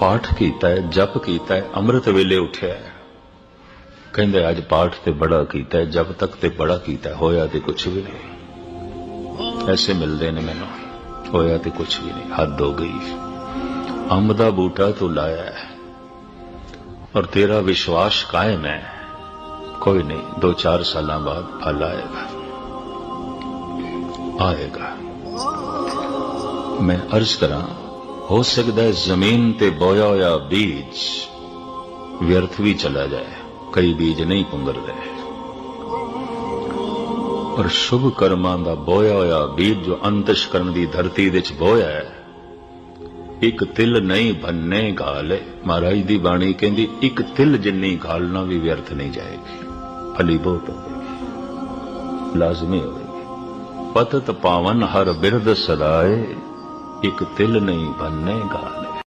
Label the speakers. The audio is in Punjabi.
Speaker 1: ਪਾਠ ਕੀਤਾ ਹੈ, ਜਪ ਕੀਤਾ ਹੈ, ਅੰਮ੍ਰਿਤ ਵੇਲੇ ਉੱਠਿਆ ਹੈ। ਕਹਿੰਦੇ, ਅੱਜ ਪਾਠ ਤੇ ਬੜਾ ਕੀਤਾ ਹੈ, ਜਪ ਤੱਕ ਤੇ ਬੜਾ ਕੀਤਾ ਹੋਇਆ ਤੇ ਕੁਝ ਵੀ ਨਹੀਂ। ਐਸੇ ਮਿਲਦੇ ਨੇ ਮੈਨੂੰ, ਹੋਇਆ ਤੇ ਕੁਝ ਵੀ ਨਹੀਂ, ਹੱਦ ਹੋ ਗਈ। ਅੰਬ ਦਾ ਬੂਟਾ ਤੂੰ ਲਾਇਆ ਹੈ, ਔਰ ਤੇਰਾ ਵਿਸ਼ਵਾਸ ਕਾਇਮ ਹੈ। ਕੋਈ ਨਹੀਂ ਦੋ ਚਾਰ ਸਾਲਾਂ ਬਾਅਦ ਫਲ ਆਏਗਾ। ਆਏਗਾ। ਮੈਂ ਅਰਜ਼ ਕਰਾਂ ਹੋ ਸਕਦਾ ਹੈ ਜ਼ਮੀਨ ਤੇ ਬੋਇਆ ਹੋਇਆ ਬੀਜ ਵਿਅਰਥ ਵੀ ਚਲਾ ਜਾਏ, ਕਈ ਬੀਜ ਨਹੀਂ ਪੁੰਗਰਦੇ ਪਰ ਸ਼ੁਭ ਕਰਮਾਂ ਦਾ ਬੋਇਆ ਹੋਇਆ ਬੀਜ ਜੋ ਅੰਤਸ਼ਕਰਨ ਦੀ ਧਰਤੀ ਵਿੱਚ ਬੋਇਆ ਹੈ, ਇੱਕ ਤਿਲ ਨਹੀਂ ਬੰਨੇ ਗਾਲੇ। ਮਹਾਰਾਜ ਦੀ ਬਾਣੀ ਕਹਿੰਦੀ, ਇੱਕ ਤਿਲ ਜਿੰਨੀ ਗਾਲਣਾ ਵੀ ਵਿਅਰਥ ਨਹੀਂ ਜਾਏਗੀ ਫਲੀ ਬਹੁਤ ਹੋਵੇਗੀ, ਲਾਜ਼ਮੀ ਹੋਵੇਗੀ। ਪਤਤ ਪਾਵਨ ਹਰ ਬਿਰਦ ਸਦਾਏ। ਇੱਕ ਤਿਲ ਨਹੀਂ ਬੰਨੇ ਗਾਲੇ